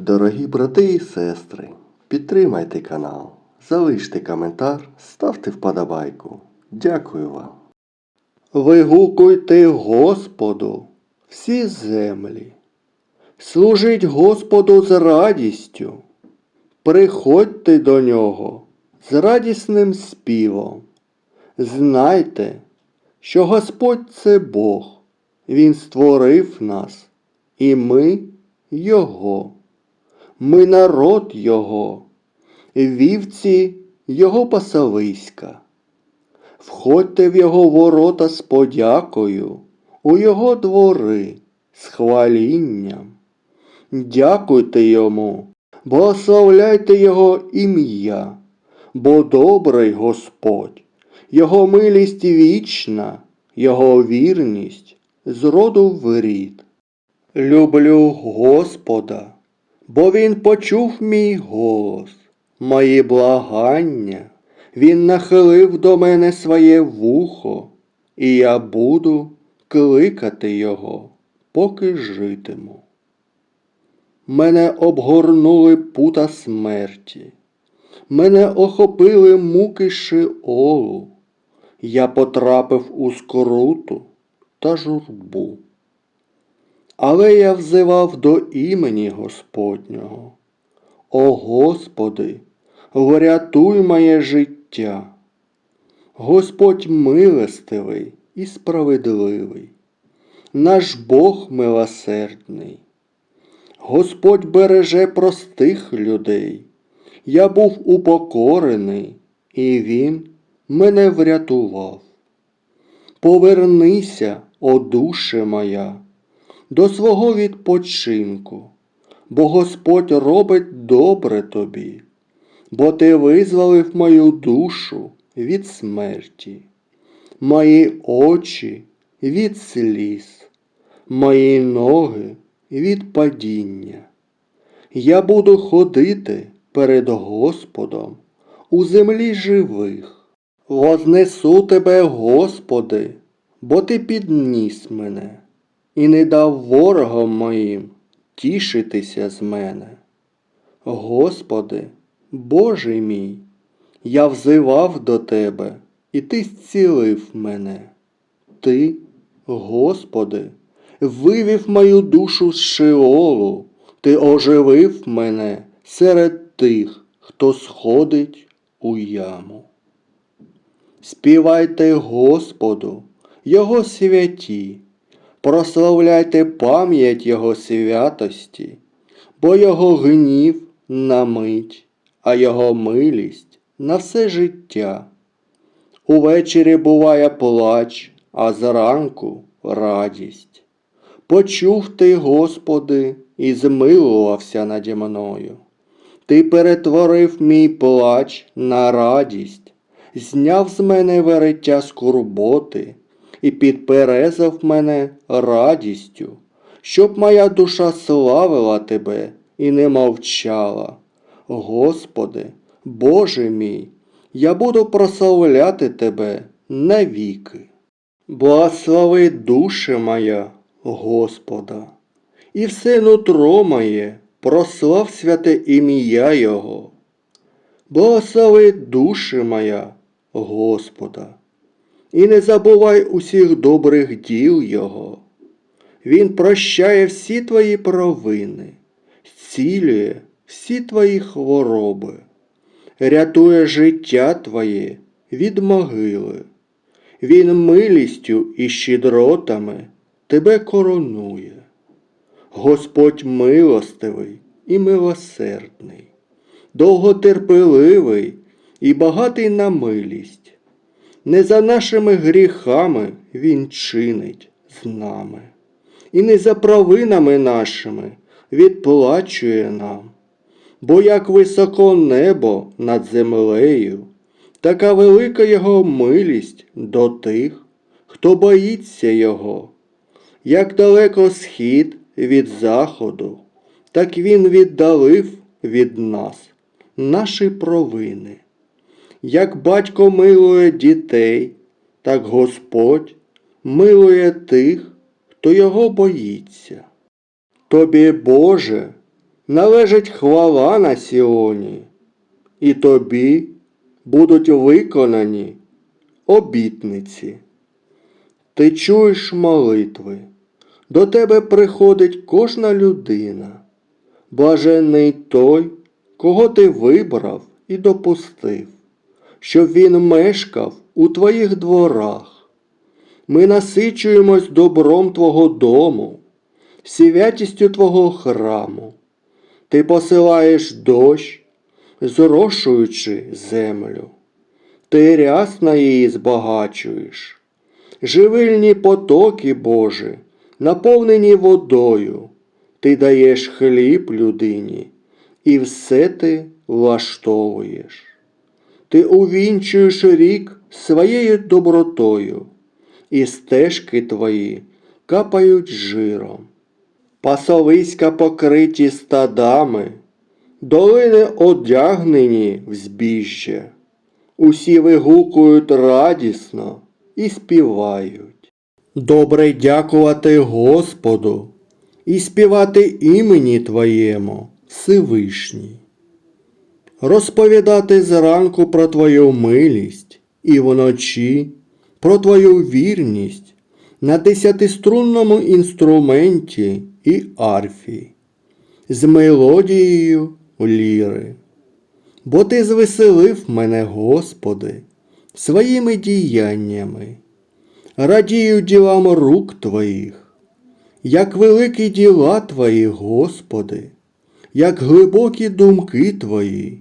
Дорогі брати і сестри, підтримайте канал, залиште коментар, ставте вподобайку. Дякую вам. Вигукуйте Господу всі землі. Служіть Господу з радістю. Приходьте до нього з радісним співом. Знайте, що Господь це Бог. Він створив нас, і ми Його. Ми народ Його, вівці Його пасовиська. Входьте в Його ворота з подякою, у Його двори з хвалінням. Дякуйте Йому, благословляйте Його ім'я, бо добрий Господь, Його милість вічна, Його вірність з роду в рід. Люблю Господа, бо Він почув мій голос, мої благання. Він нахилив до мене своє вухо, і я буду кликати його, поки житиму. Мене обгорнули пута смерті, мене охопили муки Шиолу, я потрапив у скруту та журбу. Але я взивав до імені Господнього. О Господи, врятуй моє життя. Господь милостивий і справедливий, наш Бог милосердний. Господь береже простих людей. Я був упокорений, і Він мене врятував. Повернися, о душе моя, до свого відпочинку, бо Господь робить добре тобі, бо ти визволив мою душу від смерті, мої очі від сліз, мої ноги від падіння. Я буду ходити перед Господом у землі живих. Вознесу тебе, Господи, бо ти підніс мене і не дав ворогам моїм тішитися з мене. Господи, Боже мій, я взивав до Тебе, і Ти зцілив мене. Ти, Господи, вивів мою душу з Шеолу, Ти оживив мене серед тих, хто сходить у яму. Співайте Господу, Його святі, прославляйте пам'ять Його святості, бо Його гнів на мить, а Його милість на все життя. Увечері буває плач, а зранку радість. Почув ти, Господи, і змилувався наді мною. Ти перетворив мій плач на радість, зняв з мене вереття скорботи і підперезав мене радістю, щоб моя душа славила тебе і не мовчала. Господи, Боже мій, я буду прославляти тебе навіки. Благослови душе моя, Господа, і все нутро моє, прослав святе ім'я Його. Благослови душе моя, Господа, і не забувай усіх добрих діл Його. Він прощає всі твої провини, зцілює всі твої хвороби, рятує життя твоє від могили. Він милістю і щедротами тебе коронує. Господь милостивий і милосердний, довготерпеливий і багатий на милість. Не за нашими гріхами Він чинить з нами, і не за провинами нашими відплачує нам. Бо як високо небо над землею, така велика Його милість до тих, хто боїться Його. Як далеко схід від заходу, так Він віддалив від нас наші провини. Як батько милує дітей, так Господь милує тих, хто його боїться. Тобі, Боже, належить хвала на Сіоні, і тобі будуть виконані обітниці. Ти чуєш молитви, до тебе приходить кожна людина. Блаженний той, кого ти вибрав і допустив, щоб він мешкав у твоїх дворах. Ми насичуємось добром Твого дому, святістю Твого храму. Ти посилаєш дощ, зрошуючи землю. Ти рясно її збагачуєш. Живильні потоки Божі, наповнені водою. Ти даєш хліб людині, і все ти влаштовуєш. Ти увінчуєш рік своєю добротою, і стежки твої капають жиром. Пасовиська покриті стадами, долини одягнені в збіжжя. Усі вигукують радісно і співають. Добре дякувати Господу і співати імені Твоєму, Всевишній. Розповідати зранку про Твою милість і вночі про Твою вірність на десятиструнному інструменті і арфі, з мелодією ліри. Бо ти звеселив мене, Господи, своїми діяннями, радію ділам рук Твоїх, як великі діла Твої, Господи, як глибокі думки Твої.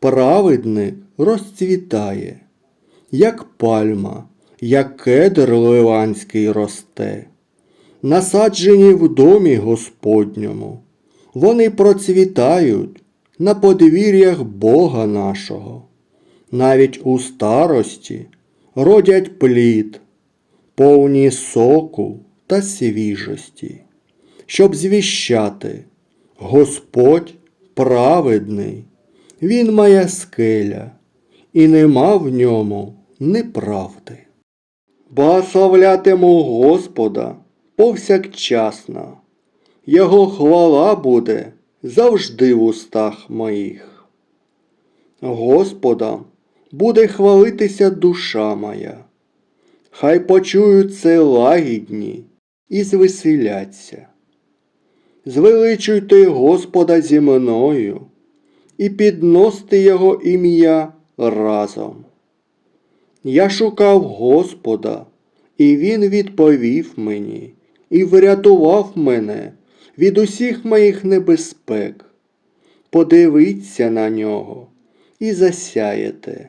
Праведник розцвітає, як пальма, як кедр ливанський росте, насаджені в домі Господньому, вони процвітають на подвір'ях Бога нашого, навіть у старості родять плід, повні соку та свіжості, щоб звіщати. Господь праведний, Він моя скеля, і нема в ньому неправди. Благословлятиму Господа повсякчасно, Його хвала буде завжди в устах моїх. Господа буде хвалитися душа моя, хай почують це лагідні і звеселяться. Звеличуйте Господа зі мною і підносьте Його ім'я разом. Я шукав Господа, і Він відповів мені і врятував мене від усіх моїх небезпек. Подивіться на нього і засяєте,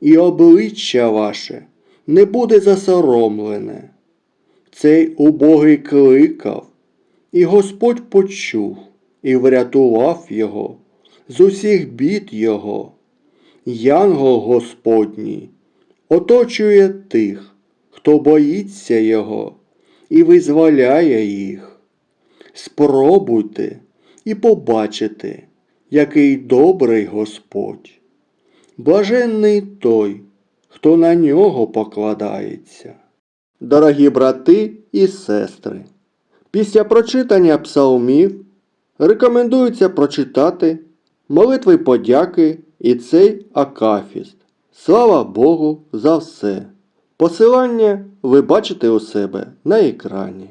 і обличчя ваше не буде засоромлене. Цей убогий кликав, і Господь почув і врятував його з усіх бід його. Янгол Господній оточує тих, хто боїться Його і визволяє їх. Спробуйте і побачите, який добрий Господь. Блаженний той, хто на нього покладається. Дорогі брати і сестри, після прочитання псалмів рекомендується прочитати молитви подяки і цей акафіст. Слава Богу за все! Посилання ви бачите у себе на екрані.